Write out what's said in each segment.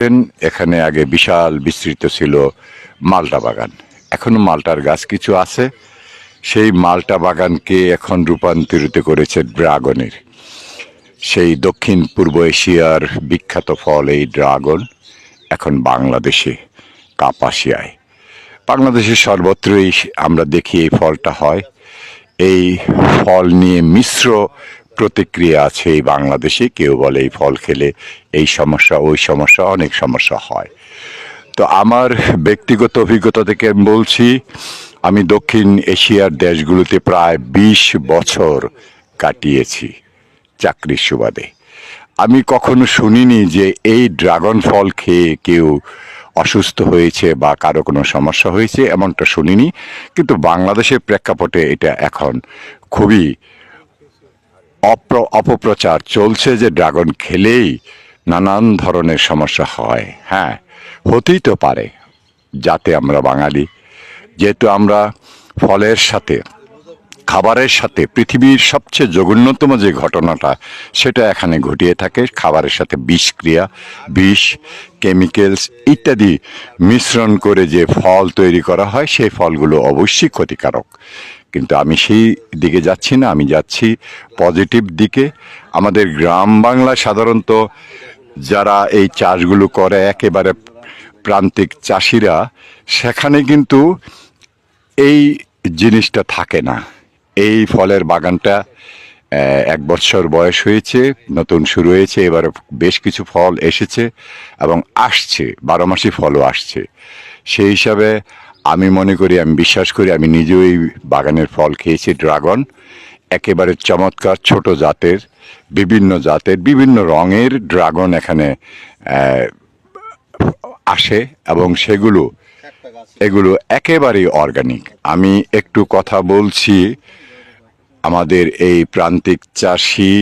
এখানে আগে বিশাল বিস্তৃত ছিল মালটা বাগান। এখনও মালটার গাছ কিছু আছে। সেই মালটা বাগানকে এখন রূপান্তরিত করেছে ড্রাগনের। সেই দক্ষিণ পূর্ব এশিয়ার বিখ্যাত ফল এই ড্রাগন এখন বাংলাদেশে, কাপাসিয়ায়। বাংলাদেশের সর্বত্রই আমরা দেখি এই ফলটা হয়। এই ফল নিয়ে মিশ্র প্রতিক্রিয়া আছে এই বাংলাদেশে, কেউ বলে এই ফল খেলে এই সমস্যা, ওই সমস্যা, অনেক সমস্যা হয়। তো আমার ব্যক্তিগত অভিজ্ঞতা থেকে আমি বলছি, আমি দক্ষিণ এশিয়ার দেশগুলোতে প্রায় বিশ বছর কাটিয়েছি চাকরির সুবাদে। আমি কখনো শুনিনি যে এই ড্রাগন ফল খেয়ে কেউ অসুস্থ হয়েছে বা কারও কোনো সমস্যা হয়েছে, এমনটা শুনিনি। কিন্তু বাংলাদেশের প্রেক্ষাপটে এটা এখন খুবই অপ্র, অপপ্রচার চলছে যে ড্রাগন খেলেই নানান ধরনের সমস্যা হয়। হ্যাঁ হতেই তো পারে, যাতে আমরা বাঙালি। যেহেতু আমরা ফলের সাথে, খাবারের সাথে, পৃথিবীর সবচেয়ে জঘন্যতম যে ঘটনাটা, সেটা এখানে ঘটিয়ে থাকে। খাবারের সাথে বিষক্রিয়া, বিষ, কেমিক্যালস ইত্যাদি মিশ্রণ করে যে ফল তৈরি করা হয়, সেই ফলগুলো অবশ্যই ক্ষতিকারক। কিন্তু আমি সেই দিকে যাচ্ছি না, আমি যাচ্ছি পজিটিভ দিকে। আমাদের গ্রাম বাংলায় সাধারণত যারা এই চাষগুলো করে, একেবারে প্রান্তিক চাষিরা, সেখানে কিন্তু এই জিনিসটা থাকে না। এই ফলের বাগানটা এক বছর বয়স হয়েছে, নতুন শুরু হয়েছে, এবার বেশ কিছু ফল এসেছে এবং আসছে, বারো মাসি ফলও আসছে। সেই হিসাবে আমি মনে করি, আমি বিশ্বাস করি, আমি নিজেও এই বাগানের ফল খেয়েছি, ড্রাগন। একেবারে চমৎকার, ছোট জাতের, বিভিন্ন জাতের, বিভিন্ন রঙের ড্রাগন এখানে আসে এবং সেগুলো, এগুলো একেবারেই অর্গানিক আমি একটু কথা বলছি, আমাদের এই প্রান্তিক চাষি,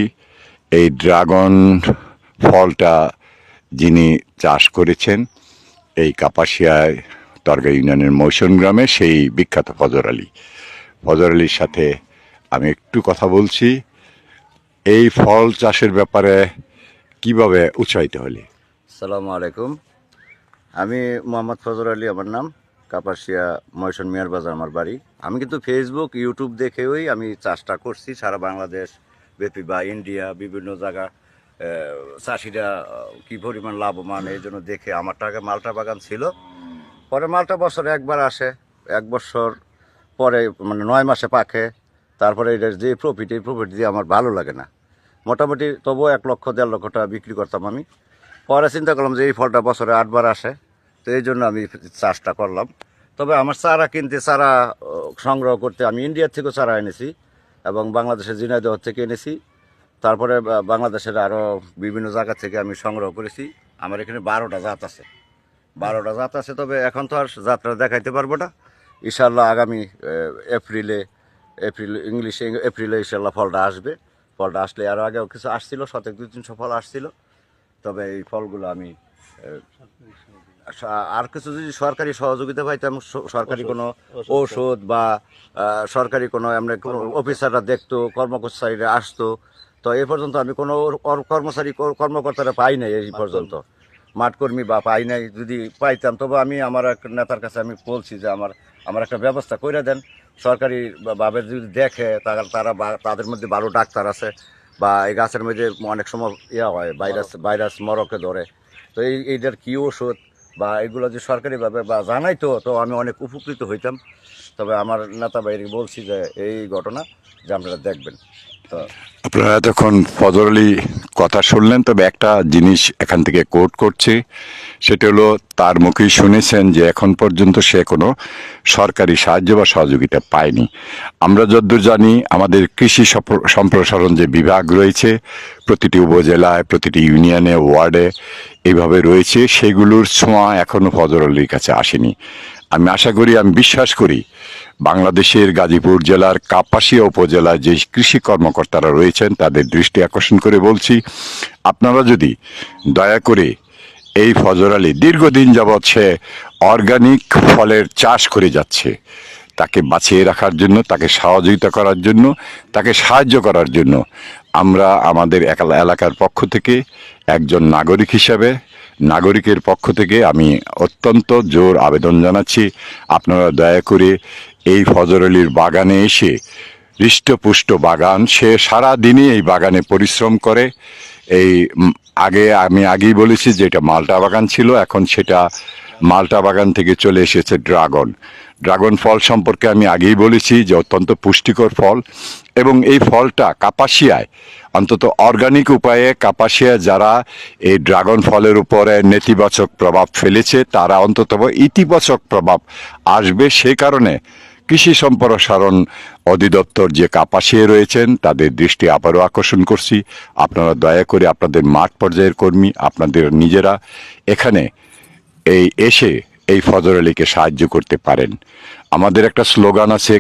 এই ড্রাগন ফলটা যিনি চাষ করেছেন, এই কাপাসিয়ায় তরগা ইউনিয়নের মৌসুম গ্রামে সেই বিখ্যাত ফজর আলী। ফজর আলীর সাথে আমি একটু কথা বলছি। এই ফল চাষের ব্যাপারে কীভাবে উৎসাহিত হলি? সালামু আলাইকুম। আমি মোহাম্মদ ফজর আলী, আমার নাম। কাপাসিয়া ময়সন মিয়ার বাজার, আমার বাড়ি। আমি কিন্তু ফেসবুক ইউটিউব দেখেই আমি চাষটা করছি। সারা বাংলাদেশ ব্যাপী বা ইন্ডিয়া বিভিন্ন জায়গা চাষিরা কী পরিমাণ লাভবান, এই জন্য দেখে আমার টাকা মালটা বাগান ছিল। পরে মালটা বছরে একবার আসে, এক বছর পরে মানে নয় মাসে পাকে, তারপরে এটার যে প্রফিট এই প্রফিট দিয়ে আমার ভালো লাগে না। মোটামুটি তবুও এক লক্ষ, দেড় লক্ষ টাকা বিক্রি করতাম আমি। পরে চিন্তা করলাম যে এই ফলটা বছরে আটবার আসে, তো এই জন্য আমি চাষটা করলাম। তবে আমার চারা কিনতে, চারা সংগ্রহ করতে আমি ইন্ডিয়ার থেকেও চারা এনেছি এবং বাংলাদেশের ঝিনাইদহ থেকে এনেছি। তারপরে বাংলাদেশের আরও বিভিন্ন জায়গা থেকে আমি সংগ্রহ করেছি। আমার এখানে বারোটা জাত আছে। বারোটা জাত আছে তবে এখন তো আর যাত্রা দেখাইতে পারব না। ইনশাল্লাহ আগামী এপ্রিলে এপ্রিল ইংলিশে এপ্রিলে ইনশাল্লাহ ফলটা আসবে। ফলটা আসলে আরও আগেও কিছু আসছিল শতেক দুই তিনশো ফল আসছিল। তবে এই ফলগুলো আমি আর কিছু যদি সরকারি সহযোগিতা পাইতাম স- সরকারি কোনো ঔষধ বা সরকারি কোনো এমনি কোনো অফিসাররা দেখতো কর্মকর্তারা আসতো তো এ পর্যন্ত আমি কোনো কর- কর্মচারী কর- কর্মকর্তারা পাই নাই এই পর্যন্ত। মাঠকর্মী বা পাই নাই, যদি পাইতাম, তবে আমি আমার এক নেতার কাছে আমি বলছি যে আমার আমার একটা ব্যবস্থা করে দেন। সরকারি ভাবে যদি দেখে তারা তারা তাদের মধ্যে ভালো ডাক্তার আছে বা এই গাছের মধ্যে অনেক সময় ইয়া হয়, ভাইরাস ভাইরাস মরকে ধরে। তো এই এইটার কী ওষুধ বা এগুলো যে সরকারিভাবে বা জানাইতো, তো আমি অনেক উপকৃত হইতাম। তবে আমার নেতা বাইরে বলছি যে, এই ঘটনা যে আপনারা দেখবেন। আপনারা এতক্ষণ ফজর আলী কথা শুনলেন, তবে একটা জিনিস এখান থেকে কোট করছে। সেটা হলো, তার মুখেই শুনেছেন যে এখন পর্যন্ত সে কোনো সরকারি সাহায্য বা সহযোগিতা পায়নি। আমরা যদ্দূর জানি, আমাদের কৃষি সম্প্রসারণ যে বিভাগ রয়েছে, প্রতিটি উপজেলায়, প্রতিটি ইউনিয়নে, ওয়ার্ডে এইভাবে রয়েছে, সেগুলোর ছোঁয়া এখনও ফজর আলীর কাছে আসেনি। আমি আশা করি, আমি বিশ্বাস করি, বাংলাদেশের গাজীপুর জেলার কাপাসিয়া উপজেলায় যে কৃষি কর্মকর্তারা রয়েছেন, তাদের দৃষ্টি আকর্ষণ করে বলছি, আপনারা যদি দয়া করে এই ফজর আলী দীর্ঘদিন যাবৎ সে অর্গানিক ফলের চাষ করে যাচ্ছে, তাকে বাঁচিয়ে রাখার জন্য, তাকে সহযোগিতা করার জন্য, তাকে সাহায্য করার জন্য, আমরা আমাদের এলাকার পক্ষ থেকে একজন নাগরিক হিসাবে নাগরিকের পক্ষ থেকে আমি অত্যন্ত জোর আবেদন জানাচ্ছি। আপনারা দয়া করে এই ফজর আলীর বাগানে এসে হৃষ্টপুষ্ট বাগান, সে সারা দিনই এই বাগানে পরিশ্রম করে। এই আগে আমি আগেই বলেছি যে এটা মালটা বাগান ছিল, এখন সেটা মালটা বাগান থেকে চলে এসেছে ড্রাগন। ড্রাগন ফল সম্পর্কে আমি আগেই বলেছি যে অত্যন্ত পুষ্টিকর ফল এবং এই ফলটা কাপাসিয়ায়, অন্তত অর্গানিক উপায়ে কাপাসিয়া যারা এই ড্রাগন ফলের উপরে নেতিবাচক প্রভাব ফেলেছে, তারা অন্তত ইতিবাচক প্রভাব আসবে। সেই কারণে কৃষি সম্প্রসারণ অধিদপ্তর যে কাপাসিয়ে রয়েছেন, তাদের দৃষ্টি আবারও আকর্ষণ করছি। আপনারা দয়া করে আপনাদের মাঠ পর্যায়ের কর্মী, আপনাদের নিজেরা এখানে এই এসে এই ফজর আলীকে সাহায্য করতে পারেন। আমাদের একটা স্লোগান আছে